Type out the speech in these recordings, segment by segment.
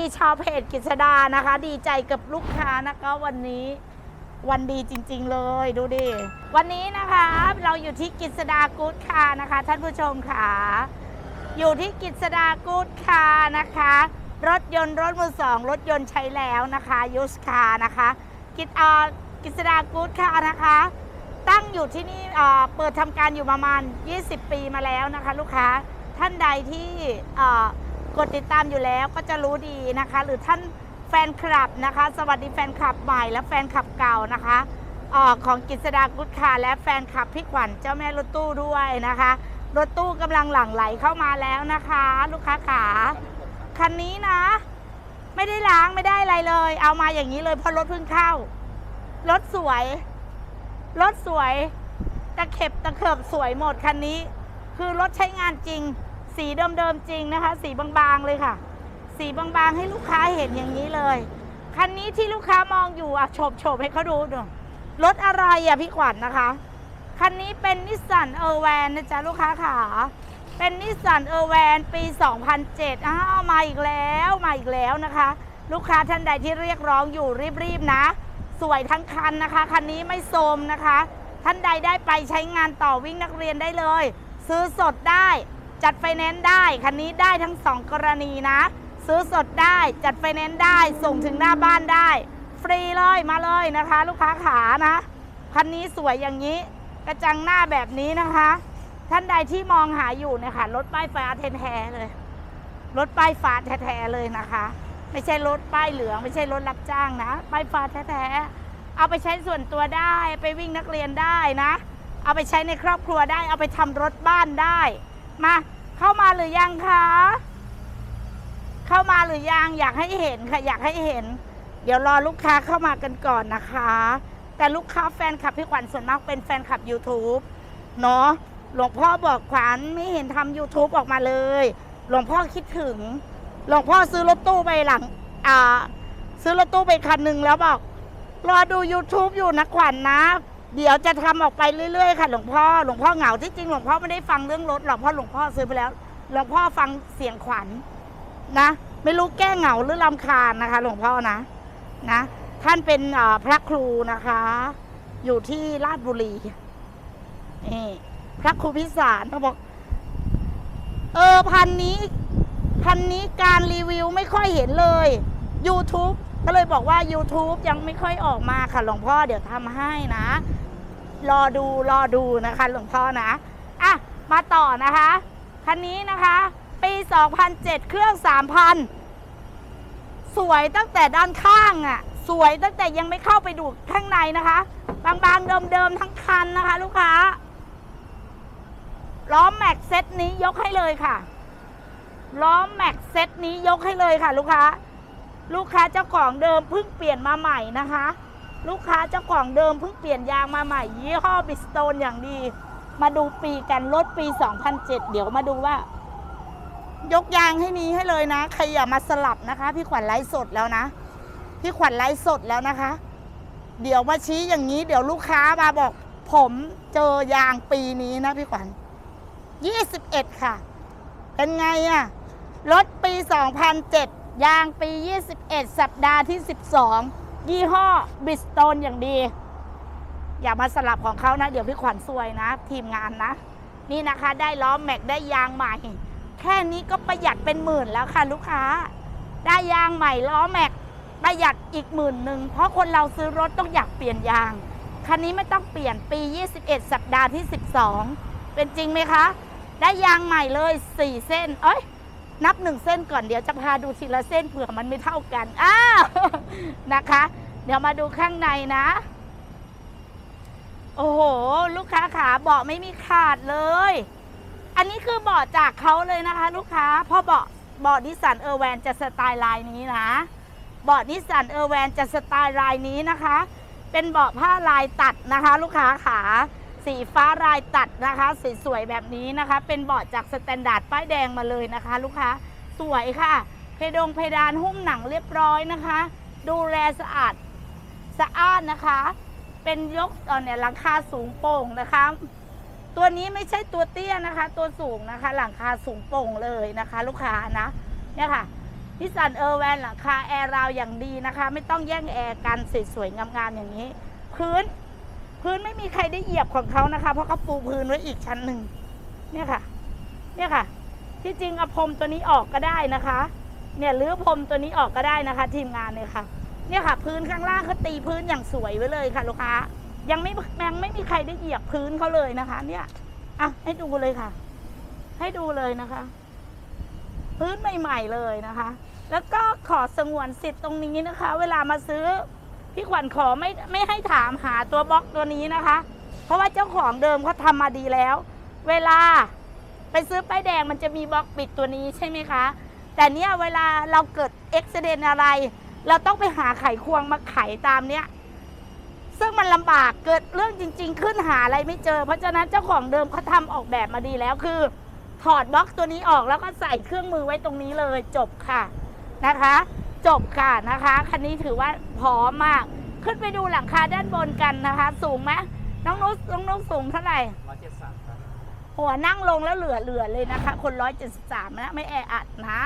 นี่ชาวเพจกิษดานะคะ ดีใจกับลูกค้านะคะวันนี้วันดีจริง ๆ เลยดูดิ วันนี้นะคะเราอยู่ที่กิษดากู๊ดคาร์นะคะ ท่านผู้ชมค่ะ อยู่ที่กิษดากู๊ดคาร์นะคะ รถยนต์รถมือสองรถยนต์ใช้แล้วนะคะยูสคาร์นะคะกิจเอ่อกิษดากู๊ดคาร์นะคะ ตั้งอยู่ที่นี่เปิดทำการอยู่ประมาณ 20 ปีมาแล้วนะคะ ลูกค้าท่านใดที่ ดติดตามอยู่แล้วก็จะรู้ดีนะคะ หรือท่านแฟนคลับนะคะ สวัสดีแฟนคลับใหม่และแฟนคลับเก่านะคะออของกิษดากุ๊ดคาร์และแฟนคลับพี่ขวัญเจ้าแม่รถตู้ด้วยนะคะ รถตู้กำลังหลั่งไหลเข้ามาแล้วนะคะ ลูกค้าขาคันนี้นะ ไม่ได้ล้างไม่ได้อะไรเลย เอามาอย่างนี้เลยเพราะรถเพิ่งเข้ารถสวย รถสวยตะเข็บตะเข็บสวยหมดคันนี้ คือรถใช้งานจริง สีเดิมๆจริงนะคะ สีบางๆเลยค่ะ สีบางๆให้ลูกค้าเห็นอย่างนี้เลย คันนี้ที่ลูกค้ามองอยู่อะโฉบโฉบให้เขาดูดูรถอะไรอะพี่ขวัญนนะคะ คันนี้เป็นนิสสันเออร์แวนนะจ๊ะลูกค้าขาเป็นนิสสันเออร์แวนปี 2007 อ้าวมาอีกแล้วมาอีกแล้วนะคะ ลูกค้าท่านใดที่เรียกร้องอยู่รีบๆนะ สวยทั้งคันนะคะ คันนี้ไม่โทรมนะคะ ท่านใดได้ไปใช้งานต่อวิ่งนักเรียนได้เลย ซื้อสดได้ จัดไฟแนนซ์ได้คันนี้ได้ทั้งสองกรณีนะ ซื้อสดได้จัดไฟแนนซ์ได้ส่งถึงหน้าบ้านได้ ฟรีเลยมาเลยนะคะ ลูกค้าขานะคันนี้สวยอย่างนี้ กระจังหน้าแบบนี้นะคะ ท่านใดที่มองหาอยู่เนี่ยค่ะรถป้ายฟ้าแท้ๆเลยรถป้ายฟ้าแท้ๆเลยนะคะ ไม่ใช่รถป้ายเหลือง ไม่ใช่รถรับจ้างนะป้ายฟ้าแท้ๆเอาไปใช้ส่วนตัวได้ไปวิ่งนักเรียนได้นะ เอาไปใช้ในครอบครัวได้ เอาไปทำรถบ้านได้ มา เข้ามาหรือยังคะเข้ามาหรือยังอยากให้เห็นค่ะอยากให้เห็น เดี๋ยวรอลูกค้าเข้ามากันก่อนนะคะ แต่ลูกค้าแฟนคลับพี่ขวัญส่วนมากเป็นแฟนคลับ YouTube เนาะหลวงพ่อบอกขวัญไม่เห็นทำ YouTube ออกมาเลย หลวงพ่อคิดถึง หลวงพ่อซื้อรถตู้ไปหลัง อ่า ซื้อรถตู้ไปคันหนึ่งแล้วบอก รอดู YouTube อยู่นะขวัญนะ เดี๋ยวจะทำออกไปเรื่อยๆค่ะหลวงพ่อหลวงพ่อเหงาที่จริงหลวงพ่อไม่ได้ฟังเรื่องรถหรอกเพราะหลวงพ่อซื้อไปแล้วหลวงพ่อฟังเสียงขวัญนะ ไม่รู้แก้เหงาหรือลำคาญนะคะ หลวงพ่อนะนะ ท่านเป็นพระครูนะคะ อยู่ที่ราชบุรีนี่พระครูพิสารเขาบอก เออพันนี้ พันนี้การรีวิวไม่ค่อยเห็นเลย YouTube ก็เลยบอกว่า YouTube ยังไม่ค่อยออกมาค่ะหลวงพ่อเดี๋ยวทำให้นะ รอดูรอดูนะคะหลวงพ่อนะอะมาต่อนะคะ คันนี้นะคะ ปี 2007 เครื่อง 3,000 สวยตั้งแต่ด้านข้างอะ่ะ สวยตั้งแต่ยังไม่เข้าไปดูข้างในนะคะ บางๆเดิมๆทั้งคันนะคะ ลูกค้าล้อแม็กเซตนี้ยกให้เลยค่ะล้อแม็กเซตนี้ยกให้เลยค่ะ ลูกค้า ลูกค้าเจ้าของเดิมเพิ่งเปลี่ยนมาใหม่นะคะ ลูกค้าเจ้าของเดิมเพิ่งเปลี่ยนยางมาใหม่ ยี่ห้อบิสโตนอย่างดี มาดูปีกันรถปี 2007 เดี๋ยวมาดูว่า ยกยางให้นี้ให้เลยนะ ใครอย่ามาสลับนะคะ พี่ขวัญไลฟ์สดแล้วนะ พี่ขวัญไลฟ์สดแล้วนะคะ เดี๋ยวมาชี้อย่างนี้ เดี๋ยวลูกค้ามาบอกผมเจอยางปีนี้นะพี่ขวัญ21 ค่ะ เป็นไงอะรถปี 2007 ยางปี 21 สัปดาห์ที่ 12 ยี่ห้อบิสโตนอย่างดี อย่ามาสลับของเขานะ เดี๋ยวพี่ขวัญซวยนะ ทีมงานนะ นี่นะคะได้ล้อแม็กได้ยางใหม่ แค่นี้ก็ประหยัดเป็นหมื่นแล้วค่ะลูกค้า ได้ยางใหม่ล้อแม็กประหยัดอีกหมื่นหนึ่งเพราะคนเราซื้อรถต้องอยากเปลี่ยนยาง คันนี้ไม่ต้องเปลี่ยนปี 21 สัปดาห์ที่ 12 เป็นจริงไหมคะ ได้ยางใหม่เลย 4 เส้น เอ้ย นับหนึ่งเส้นก่อนเดี๋ยวจะพาดูทีละเส้นเผื่อมันไม่เท่ากันอ้าวนะคะ เดี๋ยวมาดูข้างในนะ โอ้โห ลูกค้าขาเบาะไม่มีขาดเลย อันนี้คือเบาะจากเขาเลยนะคะ ลูกค้าเพราะเบาะเบาะนิสสันเออร์แวนจะสไตล์ลายนี้นะเบาะนิสสันเออร์แวนจะสไตล์ลายนี้นะคะ เป็นเบาะผ้าลายตัดนะคะ ลูกค้าขา สีฟ้าลายตัดนะคะสวยๆแบบนี้นะคะ เป็นเบาะจากสแตนดาร์ดป้ายแดงมาเลยนะคะ ลูกค้าสวยค่ะ เพดงเพดานหุ้มหนังเรียบร้อยนะคะ ดูแลสะอาดสะอาดนะคะ เป็นยกตอนเนี่ยหลังคาสูงโปร่งนะคะ ตัวนี้ไม่ใช่ตัวเตี้ยนะคะ ตัวสูงนะคะ หลังคาสูงโปร่งเลยนะคะ ลูกค้านะเนี่ยค่ะนิสสันเออร์แวนหลังคาแอร์ราวอย่างดีนะคะ ไม่ต้องแย่งแอร์กันสวยๆงามๆอย่างนี้ พื้น พื้นไม่มีใครได้เหยียบของเขานะคะ เพราะเขาปูพื้นไว้อีกชั้นหนึ่งเนี่ยค่ะ เนี่ยค่ะ ที่จริงเอาพรมตัวนี้ออกก็ได้นะคะ เนี่ยหรือพรมตัวนี้ออกก็ได้นะคะ ทีมงานเนี่ยค่ะ เนี่ยค่ะ พื้นข้างล่างเขาตีพื้นอย่างสวยไว้เลยค่ะ ลูกค้า ยังไม่ยังไม่มีใครได้เหยียบพื้นเขาเลยนะคะ เนี่ยอะให้ดูเลยค่ะ ให้ดูเลยนะคะ พื้นใหม่ ๆเลยนะคะ แล้วก็ขอสงวนสิทธิ์ตรงนี้นะคะ เวลามาซื้อ พี่ขวัญขอไม่ไม่ให้ถามหาตัวบล็อกตัวนี้นะคะ เพราะว่าเจ้าของเดิมเขาทำมาดีแล้ว เวลาไปซื้อป้ายแดงมันจะมีบล็อกปิดตัวนี้ใช่ไหมคะ แต่เนี้ยเวลาเราเกิดอุบิเหตุอะไร เราต้องไปหาไขควงมาไขตามเนี้ยซึ่งมันลำบากเกิดเรื่องจริง ๆ ขึ้นหาอะไรไม่เจอ เพราะฉะนั้นเจ้าของเดิมเขาทำออกแบบมาดีแล้วคือ ถอดบล็อกตัวนี้ออกแล้วก็ใส่เครื่องมือไว้ตรงนี้เลยจบค่ะนะคะ จบค่ะนะคะ คันนี้ถือว่าพร้อมมาก ขึ้นไปดูหลังคาด้านบนกันนะคะ สูงไหมน้องนุ๊กน้องนุ๊กสูงเท่าไหร่ร้อยเจ็ดสามครับหัวนั่งลงแล้วเหลือเหลือเลยนะคะ คนร้อยเจ็ดสิบสามนะไม่แออัดนะ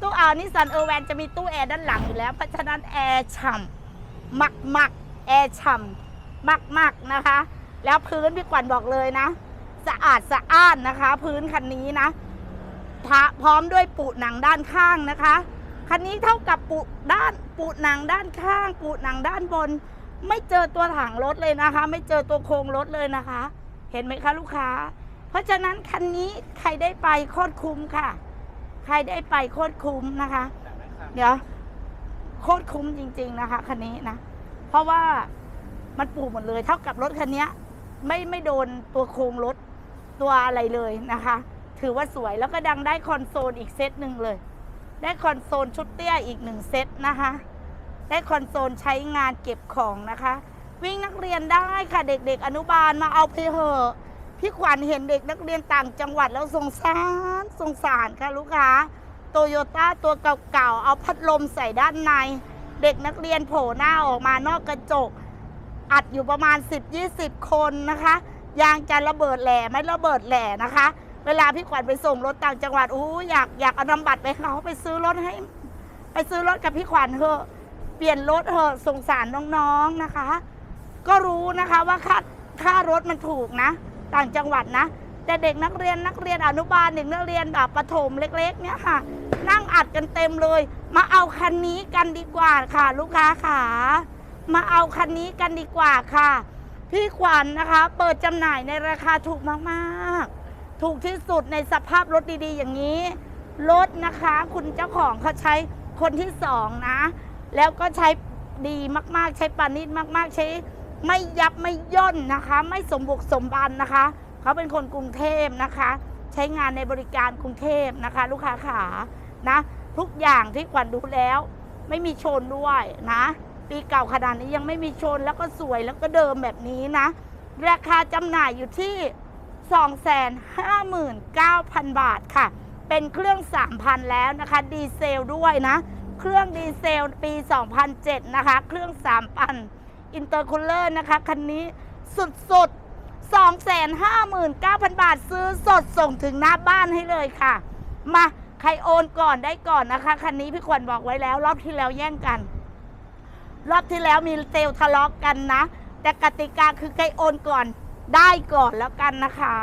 ตู้เอานิสสันเออร์แวนจะมีตู้แอร์ด้านหลังอยู่แล้ว เพราะฉะนั้นแอร์ฉ่ำมักมักๆแอร์ฉ่ำมักมักๆนะคะ แล้วพื้นพี่ขวัญบอกเลยนะ สะอาดสะอ้านนะคะ พื้นคันนี้นะพระพร้อมด้วยปูหนังด้านข้างนะคะ คันนี้เท่ากับปูด้านปูหนังด้านข้าง ปูหนังด้านบน ไม่เจอตัวถังรถเลยนะคะ ไม่เจอตัวโครงรถเลยนะคะ เห็นไหมคะลูกค้า เพราะฉะนั้นคันนี้ใครได้ไปโคตรคุ้มค่ะ ใครได้ไปโคตรคุ้มนะคะ เดี๋ยวโคตรคุ้มจริง ๆนะคะคันนี้นะ เพราะว่ามันปูหมดเลย เท่ากับรถคันนี้ไม่ไม่โดนตัวโครงรถตัวอะไรเลยนะคะ ถือว่าสวยแล้วก็ดังได้คอนโซลอีกเซตหนึ่งเลย ได้คอนโซลชุดเตี้ยอีกหนึ่งเซตนะคะ ได้คอนโซลใช้งานเก็บของนะคะ วิ่งนักเรียนได้ค่ะเด็กๆ อนุบาลมาเอาไปเถอะพี่ขวัญเห็นเด็กนักเรียนต่างจังหวัดแล้วสงสารสงสารค่ะลูกค้าโตโยต้าตัวเก่าๆเอาพัดลมใส่ด้านใน เด็กนักเรียนโผล่หน้าออกมานอกกระจก อัดอยู่ประมาณ 10-20 คนนะคะยางจะระเบิดแหล่ไม่ระเบิดแหล่นะคะ เวลาพี่ขวัญไปส่งรถต่างจังหวัดอู้อยากอยากเอานำบัตรไปเขาไปซื้อรถให้ ไปซื้อรถกับพี่ขวัญเถอะเปลี่ยนรถเถอะสงสารน้องๆนะคะ ก็รู้นะคะว่าค่าค่ารถมันถูกนะ ต่างจังหวัดนะ แต่เด็กนักเรียนนักเรียนอนุบาลเด็กนักเรียนแบบประถมเล็ก ๆ เนี่ยค่ะ นั่งอัดกันเต็มเลย มาเอาคันนี้กันดีกว่าค่ะ ลูกค้าขามาเอาคันนี้กันดีกว่าค่ะ พี่ขวัญนะคะ เปิดจำหน่ายในราคาถูกมากๆ ถูกที่สุดในสภาพรถดีๆ อย่างนี้ รถนะคะ คุณเจ้าของเขาใช้คนที่สองนะ แล้วก็ใช้ดีมากๆ ใช้ปานิดมากๆ ใช้ไม่ยับไม่ย่นนะคะ ไม่สมบุกสมบันนะคะ เขาเป็นคนกรุงเทพนะคะ ใช้งานในบริการกรุงเทพนะคะ ลูกค้าขานะ ทุกอย่างที่ขวัญดูแล้ว ไม่มีชนด้วยนะ ปีเก่าขนาดนี้ยังไม่มีชนแล้วก็สวยแล้วก็เดิมแบบนี้นะ ราคาจำหน่ายอยู่ที่ 259,000 บาทค่ะ เป็นเครื่อง 3,000 แล้วนะคะ ดีเซลด้วยนะ เครื่องดีเซลปี 2007 นะคะ เครื่อง 3,000 อินเตอร์คูลเลอร์นะคะ คันนี้สุดๆ 259,000 บาทซื้อสดส่งถึงหน้าบ้านให้เลยค่ะ มาใครโอนก่อนได้ก่อนนะคะ คันนี้พี่ขวัญบอกไว้แล้ว รอบที่แล้วแย่งกัน รอบที่แล้วมีเซลทะเลาะกกันนะ แต่กติกาคือใครโอนก่อน ได้ก่อนแล้วกันนะคะ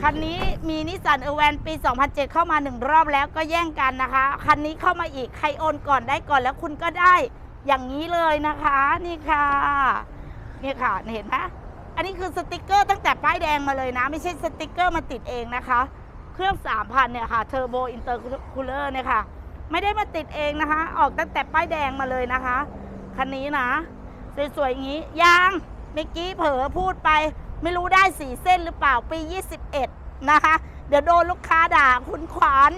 คันนี้มีนิสสันเออร์แวนปี 2007 เข้ามาหนึ่งรอบแล้วก็แย่งกันนะคะ คันนี้เข้ามาอีกใครโอนก่อนได้ก่อนแล้วคุณก็ได้อย่างนี้เลยนะคะ นี่ค่ะนี่ค่ะเห็นไหมอันนี้คือสติกเกอร์ตั้งแต่ป้ายแดงมาเลยนะ ไม่ใช่สติกเกอร์มาติดเองนะคะ เครื่อง 3,000 เนี่ยค่ะเทอร์โบอินเตอร์คูลเลอร์เนี่ยค่ะ ไม่ได้มาติดเองนะคะ ออกตั้งแต่ป้ายแดงมาเลยนะคะ คันนี้นะ สวยๆอย่างนี้ยาง มื่อกี้เผลอพูดไป ไม่รู้ได้สี่เส้นหรือเปล่าปี 21 นะคะ เดี๋ยวโดนลูกค้าด่าคุณขวาน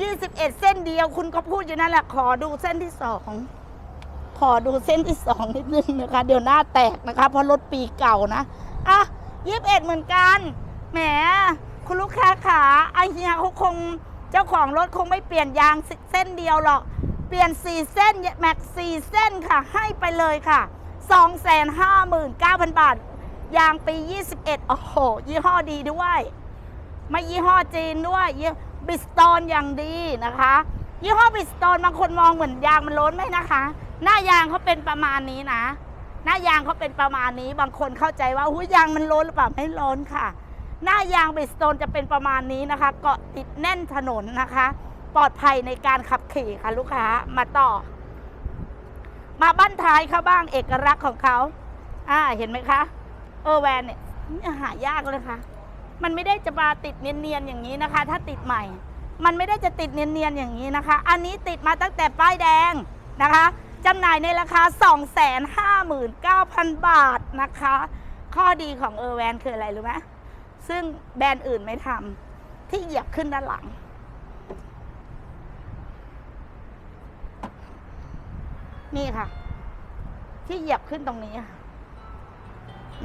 21 เส้นเดียวคุณก็พูดอยู่นั่นแหละขอดูเส้นที่สองขอดูเส้นที่สองนิดนึงนะคะ เดี๋ยวหน้าแตกนะคะ เพราะรถปีเก่านะอะ21เหมือนกันแหมคุณลูกค้าขาไอเฮียเขาคงเจ้าของรถคงไม่เปลี่ยนยางเส้นเดียวหรอก เปลี่ยน4เส้นแม็ก4เส้นค่ะ ให้ไปเลยค่ะ 259,000 บาท ยางปี 21 โอ้โห ยี่ห้อดีด้วย ไม่ยี่ห้อจีนด้วยยี่บิสตอนอย่างดีนะคะ ยี่ห้อบิสโตนบางคนมองเหมือนยางมันล้นไหมนะคะ หน้ายางเขาเป็นประมาณนี้นะ หน้ายางเขาเป็นประมาณนี้ บางคนเข้าใจว่าหุ้ยยางมันล้นหรือเปล่าไม่ล้นค่ะ หน้ายางบิสโตนจะเป็นประมาณนี้นะคะ เกาะติดแน่นถนนนะคะ ปลอดภัยในการขับขี่ค่ะลูกค้ามาต่อ มาบ้านท้ายเขาบ้างเอกลักษณ์ของเขาอ่าเห็นไหมคะเออแวนเนี่ยหายากเลยค่ะ มันไม่ได้จะมาติดเนียนๆอย่างนี้นะคะ ถ้าติดใหม่ มันไม่ได้จะติดเนียนๆอย่างนี้นะคะ อันนี้ติดมาตั้งแต่ป้ายแดงนะคะจำหน่ายในราคา 259,000 บาทนะคะ ข้อดีของเออแวนคืออะไรรู้ไหมซึ่งแบรนด์อื่นไม่ทำที่เหยียบขึ้นด้านหลัง นี่ค่ะ ที่เหยียบขึ้นตรงนี้ค่ะ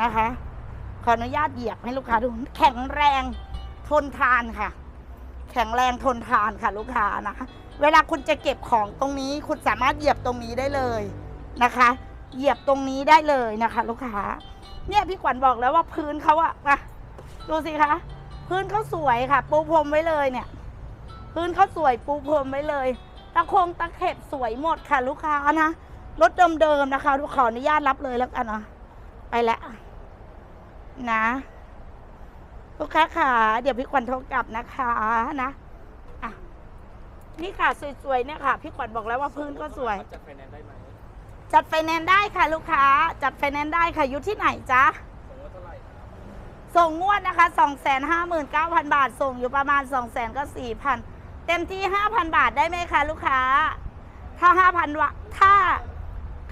นะคะ ขออนุญาตเหยียบให้ลูกค้าดู แข็งแรงทนทานค่ะ แข็งแรงทนทานค่ะ ลูกค้านะคะ เวลาคุณจะเก็บของตรงนี้ คุณสามารถเหยียบตรงนี้ได้เลยนะคะ เหยียบตรงนี้ได้เลยนะคะ ลูกค้า เนี่ยพี่ขวัญบอกแล้วว่าพื้นเขาอะมาดูสิคะพื้นเขาสวยค่ะ ปูพรมไว้เลยเนี่ย พื้นเขาสวยปูพรมไว้เลย ตะโคงตะเข็บสวยหมดค่ะ ลูกค้านะรถเดิมๆนะคะขออนุญาตรับเลยแล้วกันเนาะไปแล้วนะ ลูกค้าค่ะ เดี๋ยวพี่ขวัญโทรกลับนะคะนะอะนี่ค่ะสวยๆเนี่ยค่ะ พี่ขวัญบอกแล้วว่าพื้นก็สวย จัดไฟแนนซ์ได้ไหมจัดไฟแนนซ์ได้ค่ะ ลูกค้า จัดไฟแนนซ์ได้ค่ะอยู่ที่ไหนจ๊ะสมมติเท่าไหร่ครับส่งงวดนะคะ 259,000 บาท ส่งอยู่ประมาณ 200,000ก็4,000 เต็มที่ 5,000 บาทได้ไหมคะ ลูกค้า ถ้า 5,000วะถ้า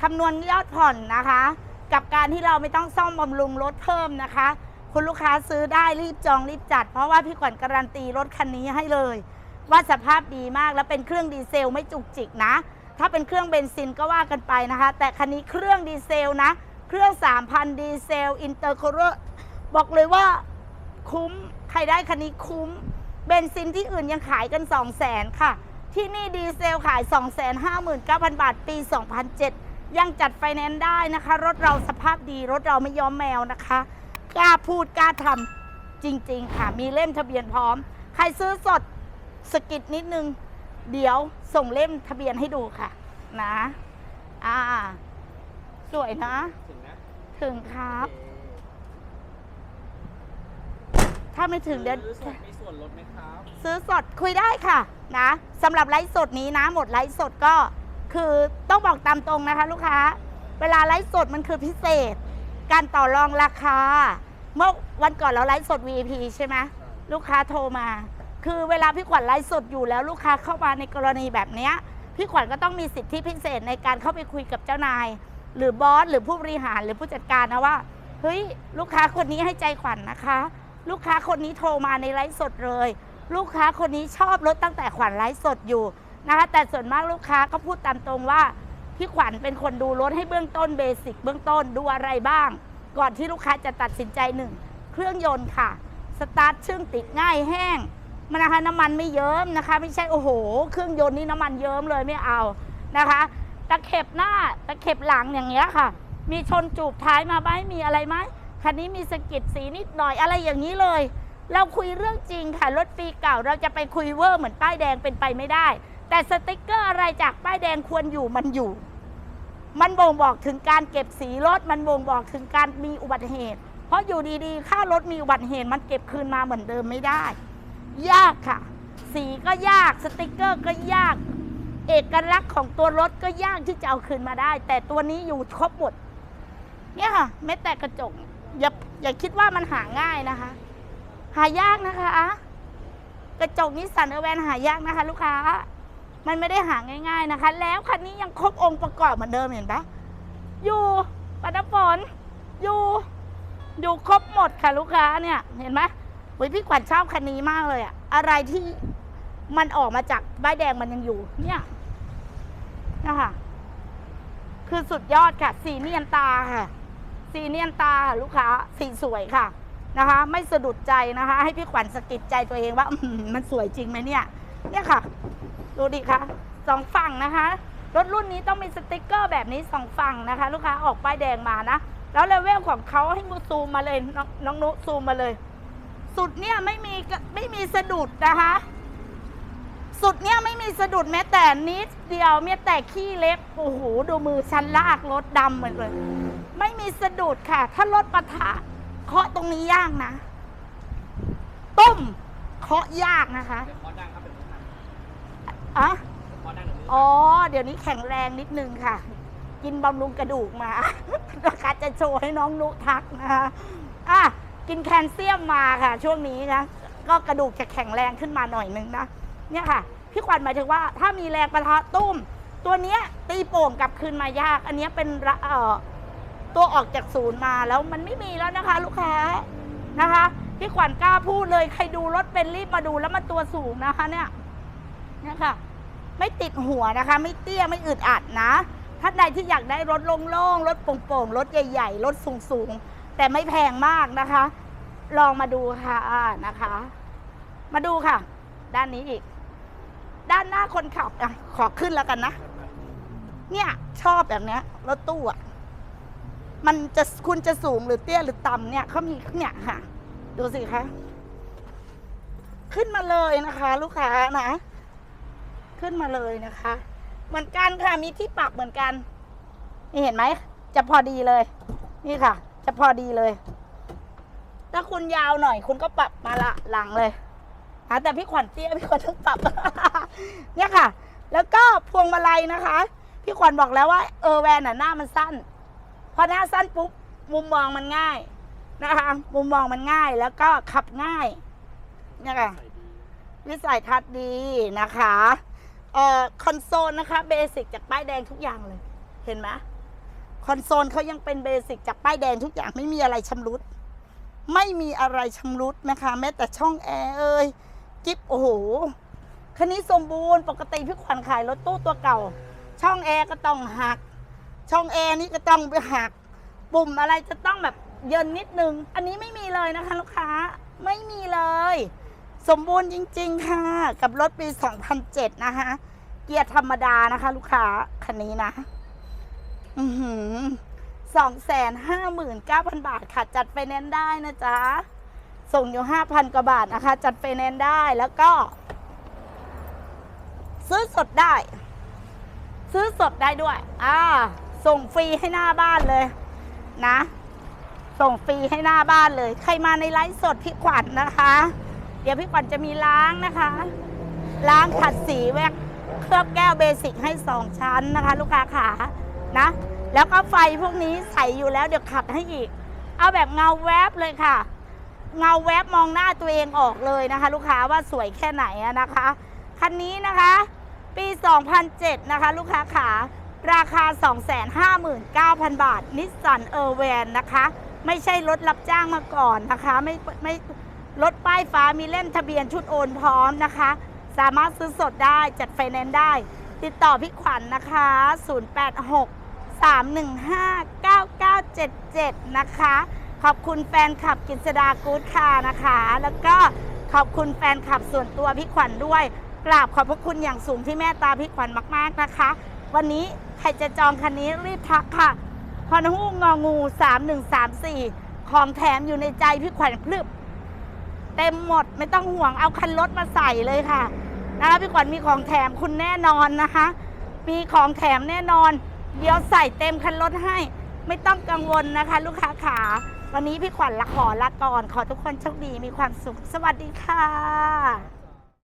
คำนวณยอดผ่อนนะคะ กับการที่เราไม่ต้องซ่อมบำรุงรถเพิ่มนะคะ คุณลูกค้าซื้อได้รีบจองรีบจัด เพราะว่าพี่ขวัญการันตีรถคันนี้ให้เลย ว่าสภาพดีมากแล้วเป็นเครื่องดีเซลไม่จุกจิกนะ ถ้าเป็นเครื่องเบนซินก็ว่ากันไปนะคะ แต่คันนี้เครื่องดีเซลนะ เครื่อง 3,000 ดีเซลอินเตอร์โคเรบอกเลยว่าคุ้ม ใครได้คันนี้คุ้ม เบนซินที่อื่นยังขายกัน 2 0 0แสนค่ะ ที่นี่ดีเซลขาย 259,000 บาท ปี 2007 ยังจัดไฟแนนซ์ได้นะคะ รถเราสภาพดี รถเราไม่ยอมแมวนะคะกล้าพูดกล้าทำจริง ๆ ค่ะ มีเล่มทะเบียนพร้อม ใครซื้อสดสกิดนิดนึง เดี๋ยวส่งเล่มทะเบียนให้ดูค่ะ นะ อ่า สวยนะ ถึงนะถึงครับ โอเค ถ้าไม่ถึงเดี๋ยว ซื้อสดมีส่วนลดไหมครับซื้อสดคุยได้ค่ะนะสำหรับไลฟ์สดนี้นะ หมดไลฟ์สดก็คือต้องบอกตามตรงนะคะ ลูกค้า เวลาไลฟ์สดมันคือพิเศษ การต่อรองราคา เมื่อวันก่อนเราไลฟ์สด VIP ใช่ไหมลูกค้าโทรมา คือเวลาพี่ขวัญไลฟ์สดอยู่แล้วลูกค้าเข้ามาในกรณีแบบเนี้ยพี่ขวัญก็ต้องมีสิทธิพิเศษในการเข้าไปคุยกับเจ้านาย หรือบอสหรือผู้บริหารหรือผู้จัดการนะว่าเฮ้ยลูกค้าคนนี้ให้ใจขวัญนะคะ ลูกค้าคนนี้โทรมาในไลฟ์สดเลย ลูกค้าคนนี้ชอบรถตั้งแต่ขวัญไลฟ์สดอยู่นะคะแต่ส่วนมากลูกค้าก็พูดตามตรงว่าพี่ขวัญเป็นคนดูรถให้เบื้องต้นเบสิกเบื้องต้นดูอะไรบ้าง ก่อนที่ลูกค้าจะตัดสินใจหนึ่งเครื่องยนต์ค่ะสตาร์ทชึ่งติดง่ายแห้งมันนะคะน้ำมันไม่เยิ้มนะคะ ไม่ใช่โอ้โห เครื่องยนต์นี่น้ำมันเยิ้มเลยไม่เอานะคะตะเข็บหน้าตะเข็บหลังอย่างเงี้ยค่ะ มีชนจูบท้ายมาไหมมีอะไรไหม คันนี้มีสกิดสีนิดหน่อยอะไรอย่างนี้เลย เราคุยเรื่องจริงค่ะรถปีเก่าเราจะไปคุยเวอร์เหมือนป้ายแดงเป็นไปไม่ได้ แต่สติกเกอร์อะไรจากป้ายแดงควรอยู่มันอยู่ มันบ่งบอกถึงการเก็บสีรถมันบ่งบอกถึงการมีอุบัติเหตุ เพราะอยู่ดีๆ ค่ารถมีอุบัติเหตุมันเก็บคืนมาเหมือนเดิมไม่ได้ ยากค่ะ สีก็ยากสติกเกอร์ก็ยาก เอกลักษณ์ของตัวรถก็ยากที่จะเอาคืนมาได้ แต่ตัวนี้อยู่ครบหมดเนี่ยค่ะแม้แต่กระจก อย่าอย่าคิดว่ามันหาง่ายนะคะ หายากนะคะกระจกนิสสันเออแวนหายากนะคะ ลูกค้า มันไม่ได้หาง่ายๆนะคะ แล้วคันนี้ยังครบองค์ประกอบเหมือนเดิมเห็นปะอยู่ปัดฝนอยู่อยู่ครบหมดค่ะลูกค้าเนี่ย เห็นไหมอุ้ยพี่ขวัญชอบคันนี้มากเลยอะอะไรที่มันออกมาจากใบแดงมันยังอยู่ เนี่ยนะคะคือสุดยอดค่ะ สีเนียนตาค่ะ สีเนียนตาลูกค้าสีสวยค่ะนะคะ ไม่สะดุดใจนะคะ ให้พี่ขวัญสะกิดใจตัวเองว่ามันสวยจริงไหมเนี่ย เนี่ยค่ะ ดูดิคะสองฝั่งนะคะ รถรุ่นนี้ต้องมีสติกเกอร์แบบนี้สองฝั่งนะคะ ลูกค้าออกป้ายแดงมานะ แล้วเลเวลของเขาให้มูซูมมาเลย น้องนุซูมมาเลย สุดเนี่ยไม่มีไม่มีสะดุดนะคะ สุดเนี่ยไม่มีสะดุดแม้แต่นิดเดียวแม้แต่ขี้เล็บโอ้โหดูมือฉันลากรถดำเหมือนเลย ไม่มีสะดุดค่ะ ถ้ารถปะทะเคาะตรงนี้ยากนะต้มเคาะยากนะคะอะอ๋อ เดี๋ยวนี้แข็งแรงนิดนึงค่ะ กินบำรุงกระดูกมานะคะจะโชว์ให้น้องนุทักนะคะอะกินแคลเซียมมาค่ะ ช่วงนี้นะ ก็กระดูกจะแข็งแรงขึ้นมาหน่อยนึงนะ เนี่ยค่ะ พี่ขวัญหมายถึงว่าถ้ามีแรงประทะตุ้ม ตัวเนี้ยตีโป่งกลับคืนมายาก อันเนี้ยเป็นเอ่อตัวออกจากศูนย์มาแล้วมันไม่มีแล้วนะคะ ลูกค้านะคะพี่ขวัญกล้าพูดเลยใครดูรถเป็นรีบมาดูแล้วมันตัวสูงนะคะ เนี่ยเนี่ยค่ะ ไม่ติดหัวนะคะ ไม่เตี้ยไม่อึดอัดนะท่านใดที่อยากได้รถโล่งๆรถโป่งๆรถใหญ่ๆรถสูงๆแต่ไม่แพงมากนะคะ ลองมาดูค่ะนะคะ มาดูค่ะ ด้านนี้อีก ด้านหน้าคนขับอะขอขึ้นแล้วกันนะ เนี่ยชอบแบบเนี้ยรถตู้อะ มันจะคุณจะสูงหรือเตี้ยหรือต่ำเนี่ยเขามีเนี่ยค่ะ ดูสิคะ ขึ้นมาเลยนะคะ ลูกค้านะ ขึ้นมาเลยนะคะ เหมือนกันค่ะมีที่ปรับเหมือนกัน นี่เห็นไหม จะพอดีเลย นี่ค่ะ จะพอดีเลย ถ้าคุณยาวหน่อย คุณก็ปรับมาละหลังเลยะแต่พี่ขวัญเตี้ยพี่ขวัญต้องปรับ เนี่ยค่ะ แล้วก็พวงมาลัยนะคะ พี่ขวัญบอกแล้วว่าเออแวนน่ะหน้ามันสั้นพอหน้าสั้นปุ๊บมุมมองมันง่ายนะคะ มุมมองมันง่ายแล้วก็ขับง่ายเนี่ยค่ะวิสัยทัศน์ดีนะคะเอ่อคอนโซลนะคะเบสิกจากป้ายแดงทุกอย่างเลย เห็นไหมคอนโซลเขายังเป็นเบสิกจากป้ายแดงทุกอย่างไม่มีอะไรชำรุด ไม่มีอะไรชำรุดนะคะ แม้แต่ช่องแอร์เอ่ย จิ๊บโอ้โหคันนี้สมบูรณ์ปกติพี่ขวัญขายรถตู้ตัวเก่า ช่องแอร์ก็ต้องหัก ช่องแอร์นี่ก็ต้องไปหัก ปุ่มอะไรจะต้องแบบเยินนิดนึง อันนี้ไม่มีเลยนะคะลูกค้าไม่มีเลย สมบูรณ์จริง ๆ ค่ะ กับรถปี 2007 นะคะ เกียร์ธรรมดานะคะ ลูกค้าคันนี้นะ อือหือสองแสนห้าหมื่นเก้าพันบาทค่ะ จัดไฟแนนซ์ได้นะจ๊ะ ส่งอยู่ห้าพันกว่าบาทนะคะ จัดไฟแนนซ์ได้แล้วก็ ซื้อสดได้ ซื้อสดได้ด้วย อ่า ส่งฟรีให้หน้าบ้านเลยนะ ส่งฟรีให้หน้าบ้านเลย ใครมาในไลฟ์สดพี่ขวัญนะคะ เดี๋ยวพี่ขวัญจะมีล้างนะคะ ล้างขัดสีแวกเคลือบแก้วเบสิกให้สองชั้นนะคะ ลูกค้าขานะ แล้วก็ไฟพวกนี้ใส่อยู่แล้วเดี๋ยวขัดให้อีก เอาแบบเงาแวบเลยค่ะ เงาแวบมองหน้าตัวเองออกเลยนะคะ ลูกค้าว่าสวยแค่ไหนนะคะ คันนี้นะคะ ปี 2007 นะคะ ลูกค้าขาราคา 259,000 บาท นิสสันเออร์แวนนะคะ ไม่ใช่รถรับจ้างมาก่อนนะคะ ไม่ไม่รถป้ายฟ้ามีเล่มทะเบียนชุดโอนพร้อมนะคะ สามารถซื้อสดได้จัดไฟแนนซ์ได้ ติดต่อพี่ขวัญนนะคะ 086 315 9977 นะคะ ขอบคุณแฟนคลับกิษดากู๊ดคาร์นะคะ แล้วก็ขอบคุณแฟนคลับส่วนตัวพี่ขวัญด้วย กราบขอบพระคุณอย่างสูงที่แม่ตาพี่ขวัญมาก ๆนะคะ วันนี้ใครจะจองคันนี้รีบทักค่ะพอนหูงองู3134 ของแถมอยู่ในใจพี่ขวัญพลึบเต็มหมดไม่ต้องห่วงเอาคันรถมาใส่เลยค่ะนะคะพี่ขวัญมีของแถมคุณแน่นอนนะคะ มีของแถมแน่นอน เดี๋ยวใส่เต็มคันรถให้ ไม่ต้องกังวลนะคะ ลูกค้าขา วันนี้พี่ขวัญละขอละก่อน ขอทุกคนโชคดีมีความสุข สวัสดีค่ะ